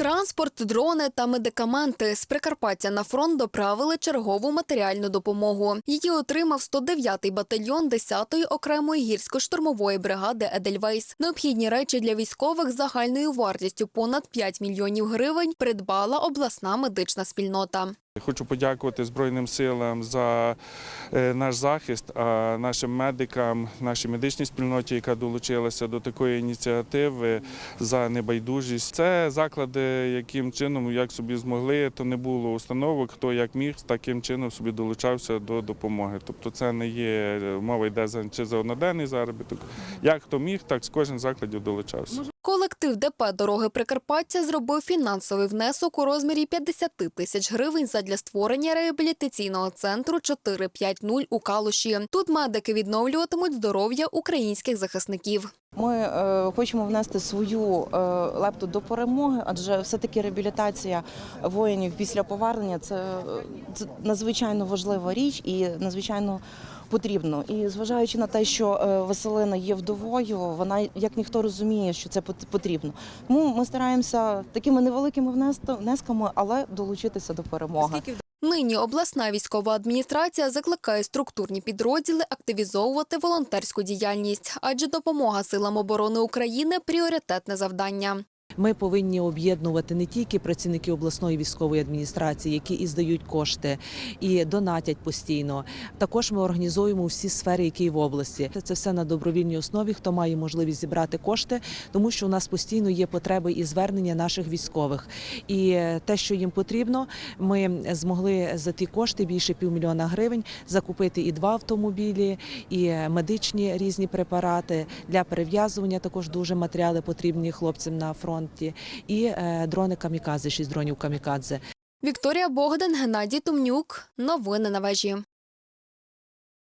Транспорт, дрони та медикаменти з Прикарпаття на фронт доправили чергову матеріальну допомогу. Її отримав 109-й батальйон 10-ї окремої гірсько-штурмової бригади Едельвейс. Необхідні речі для військових загальною вартістю понад 5 мільйонів гривень придбала обласна медична спільнота. Хочу подякувати Збройним силам за е, наш захист, а нашим медикам, нашій медичній спільноті, яка долучилася до такої ініціативи за небайдужість. Це заклади, яким чином, як собі змогли, то не було установок. Хто як міг, таким чином собі долучався до допомоги. Тобто, це не є мова йде за чи за одноденний заробіток. Як хто міг, так з кожен закладів долучався. Колектив ДП «Дороги Прикарпаття» зробив фінансовий внесок у розмірі 50 тисяч гривень задля створення реабілітаційного центру 450 у Калуші. Тут медики відновлюватимуть здоров'я українських захисників. Ми е, хочемо внести свою е, лепту до перемоги, адже все-таки реабілітація воїнів після повернення це, надзвичайно важлива річ і надзвичайно потрібно. І зважаючи на те, що е, Василина є вдовою, вона як ніхто розуміє, що це пот- потрібно. Тому ми стараємося такими невеликими внес- внесками, але долучитися до перемоги. Нині обласна військова адміністрація закликає структурні підрозділи активізовувати волонтерську діяльність, адже допомога силам оборони України пріоритетне завдання. Ми повинні об'єднувати не тільки працівники обласної військової адміністрації, які і здають кошти, і донатять постійно. Також ми організуємо всі сфери, які в області. Це все на добровільній основі. Хто має можливість зібрати кошти, тому що у нас постійно є потреби і звернення наших військових. І те, що їм потрібно, ми змогли за ті кошти більше півмільйона гривень закупити і два автомобілі, і медичні різні препарати для перев'язування. Також дуже матеріали потрібні хлопцям на фронті, і е, дрони камікадзе, шість дронів камікадзе. Вікторія Богдан, Геннадій Тумнюк. Новини на вежі.